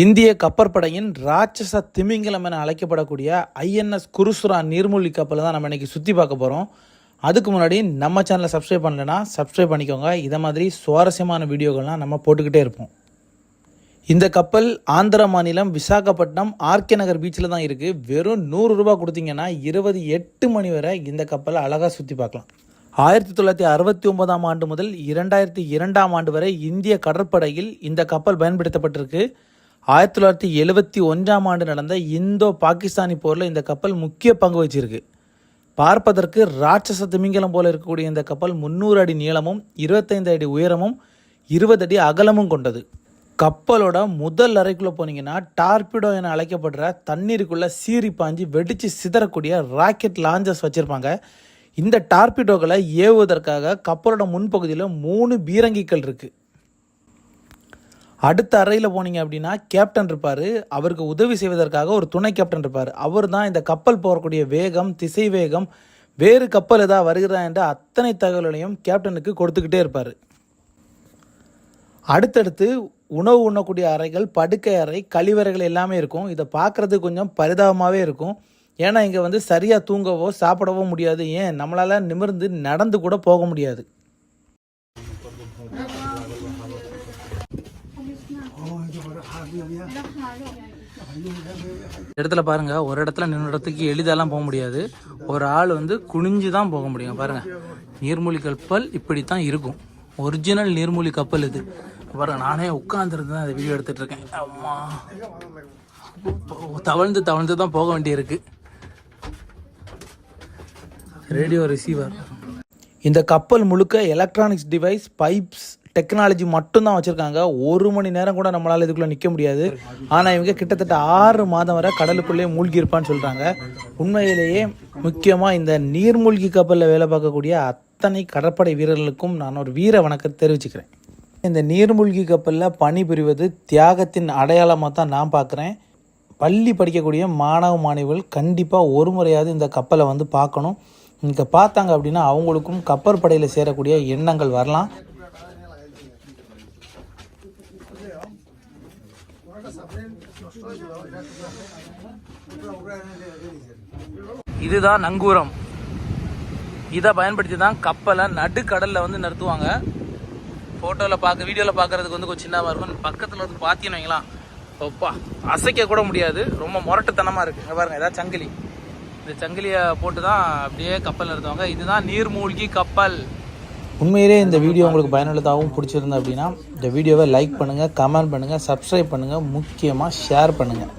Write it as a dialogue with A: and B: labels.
A: இந்திய கப்பற்படையின் ராட்சச திமிங்கலம் என அழைக்கப்படக்கூடிய ஐஎன்எஸ் குருசுரா நீர்மூழ்கி கப்பலை தான் நம்ம இன்றைக்கி சுற்றி பார்க்க போகிறோம் அதுக்கு முன்னாடி நம்ம சேனலை சப்ஸ்கிரைப் பண்ணலைன்னா சப்ஸ்கிரைப் பண்ணிக்கோங்க. இதை மாதிரி சுவாரஸ்யமான வீடியோக்கள்லாம் நம்ம போட்டுக்கிட்டே இருப்போம். இந்த கப்பல் ஆந்திர மாநிலம் விசாகப்பட்டினம் ஆர்கே நகர் பீச்சில் தான் இருக்குது வெறும் நூறு ரூபா கொடுத்தீங்கன்னா இருபது எட்டு மணி வரை இந்த கப்பலை அழகாக சுற்றி பார்க்கலாம். ஆயிரத்தி தொள்ளாயிரத்தி அறுபத்தி ஒன்பதாம் ஆண்டு முதல் இரண்டாயிரத்தி இரண்டாம் ஆண்டு வரை இந்திய கடற்படையில் இந்த கப்பல் பயன்படுத்தப்பட்டிருக்கு. ஆயிரத்தி தொள்ளாயிரத்தி எழுபத்தி ஒன்றாம் ஆண்டு நடந்த இந்தோ பாகிஸ்தானி போரில் இந்த கப்பல் முக்கிய பங்கு வச்சிருக்கு பார்ப்பதற்கு ராட்சச திமிங்கலம் போல இருக்கக்கூடிய இந்த கப்பல் முந்நூறு அடி நீளமும் இருபத்தைந்து அடி உயரமும் இருபது அடி அகலமும் கொண்டது. கப்பலோட முதல் அறைக்குள்ளே போனீங்கன்னா டார்பிடோ என அழைக்கப்படுற தண்ணீருக்குள்ளே சீறி பாஞ்சு வெடித்து சிதறக்கூடிய ராக்கெட் லாஞ்சர்ஸ் வச்சுருப்பாங்க. இந்த டார்பிடோக்களை ஏவுவதற்காக கப்பலோட முன்பகுதியில் மூணு பீரங்கிகள் இருக்குது அடுத்த அறையில் போனீங்க அப்படின்னா கேப்டன் இருப்பார். அவருக்கு உதவி செய்வதற்காக ஒரு துணை கேப்டன் இருப்பார். அவர் தான் இந்த கப்பல் போகக்கூடிய வேகம் திசை வேகம் வேறு கப்பல் ஏதாவது வருகிறதா என்ற அத்தனை தகவல்களையும் கேப்டனுக்கு கொடுத்துக்கிட்டே இருப்பார். அடுத்தடுத்து உணவு உண்ணக்கூடிய அறைகள் படுக்கை அறை கழிவறைகள் எல்லாமே இருக்கும். இதை பார்க்குறது கொஞ்சம் பரிதாபமாகவே இருக்கும். ஏன்னா இங்கே வந்து சரியாக தூங்கவோ சாப்பிடவோ முடியாது. ஏன்? நம்மளால் நிமிர்ந்து நடந்து கூட போக முடியாது. இடத்துல பாருங்க ஒரு இடத்துல நின்று இடத்துக்கு எளிதெல்லாம் போக முடியாது. ஒரு ஆள் வந்து குனிஞ்சு தான் போக முடியும். பாருங்க நீர்மூழ்கி கப்பல் இப்படி தான் இருக்கும். ஒரிஜினல் நீர்மூழ்கி கப்பல் இது. பாருங்க நானே உட்காந்துருந்து தான் வீடியோ எடுத்துட்டு இருக்கேன் அம்மா. தவழ்ந்து தவழ்ந்து தான் போக வேண்டியிருக்கு. ரேடியோ ரிசீவர் இந்த கப்பல் முழுக்க எலக்ட்ரானிக்ஸ் டிவைஸ் பைப்ஸ் டெக்னாலஜி மட்டும்தான் வச்சுருக்காங்க. ஒரு மணி நேரம் கூட நம்மளால் இதுக்குள்ளே நிற்க முடியாது. ஆனால் இவங்க கிட்டத்தட்ட ஆறு மாதம் வரை கடலுக்குள்ளேயே மூழ்கி இருப்பான்னு சொல்கிறாங்க உண்மையிலேயே முக்கியமாக இந்த நீர்மூழ்கி கப்பலில் வேலை பார்க்கக்கூடிய அத்தனை கடற்படை வீரர்களுக்கும் நான் ஒரு வீர வணக்கத்தை தெரிவிச்சுக்கிறேன். இந்த நீர்மூழ்கி கப்பலில் பணிபுரிவது தியாகத்தின் அடையாளமாக தான் நான் பார்க்குறேன். பள்ளி படிக்கக்கூடிய மாணவ மாணவிகள் கண்டிப்பாக ஒரு முறையாவது இந்த கப்பலை வந்து பார்க்கணும். இங்கே பார்த்தாங்க அப்படின்னா அவங்களுக்கும் கப்பற்படையில் சேரக்கூடிய எண்ணங்கள் வரலாம். இதுதான் நங்கூரம். இதை பயன்படுத்தி தான் கப்பலை நடுக்கடலில் வந்து நிறுத்துவாங்க. ஃபோட்டோவில் பார்க்க வீடியோவில் பார்க்கறதுக்கு வந்து கொஞ்சம் சின்னமாக இருக்கும். பக்கத்தில் வந்து பார்த்தீங்கன்னு வைங்களா ஒப்பா அசைக்க கூட முடியாது. ரொம்ப முரட்டுத்தனமாக இருக்குது இங்க ஏதாவது சங்கிலி. இந்த சங்கிலியை போட்டு தான் அப்படியே கப்பல் நிறுத்துவாங்க. இதுதான் நீர்மூழ்கி கப்பல். உண்மையிலே இந்த வீடியோ உங்களுக்கு பயனுள்ளதாகவும் பிடிச்சிருந்தது அப்படின்னா இந்த வீடியோவை லைக் பண்ணுங்கள் கமெண்ட் பண்ணுங்கள் சப்ஸ்கிரைப் பண்ணுங்கள் முக்கியமாக ஷேர் பண்ணுங்கள்